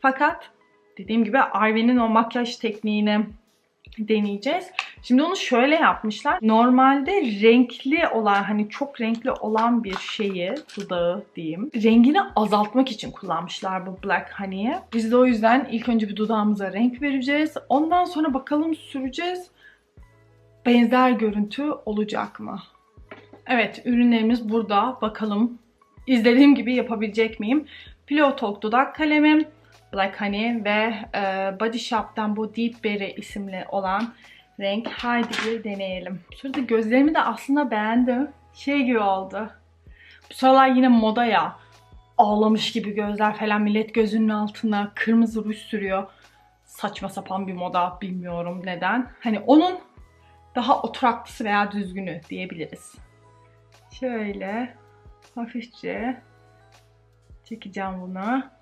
Fakat dediğim gibi Arven'in o makyaj tekniğini deneyeceğiz. Şimdi onu şöyle yapmışlar. Normalde renkli olan hani çok renkli olan bir şeyi dudağı diyeyim. Rengini azaltmak için kullanmışlar bu Black Honey'i. Biz de o yüzden ilk önce bir dudağımıza renk vereceğiz. Ondan sonra bakalım süreceğiz. Benzer görüntü olacak mı? Evet ürünlerimiz burada. Bakalım izlediğim gibi yapabilecek miyim? Pillow Talk dudak kalemim. Black Honey ve e, Body Shop'tan bu Deep Berry isimli olan renk. Haydi bir deneyelim. Şurada gözlerimi de aslında beğendim. Şey gibi oldu. Bu sıralar yine moda ya. Ağlamış gibi gözler falan millet gözünün altına kırmızı ruj sürüyor. Saçma sapan bir moda bilmiyorum neden. Hani onun daha oturaklısı veya düzgünü diyebiliriz. Şöyle hafifçe çekeceğim bunu.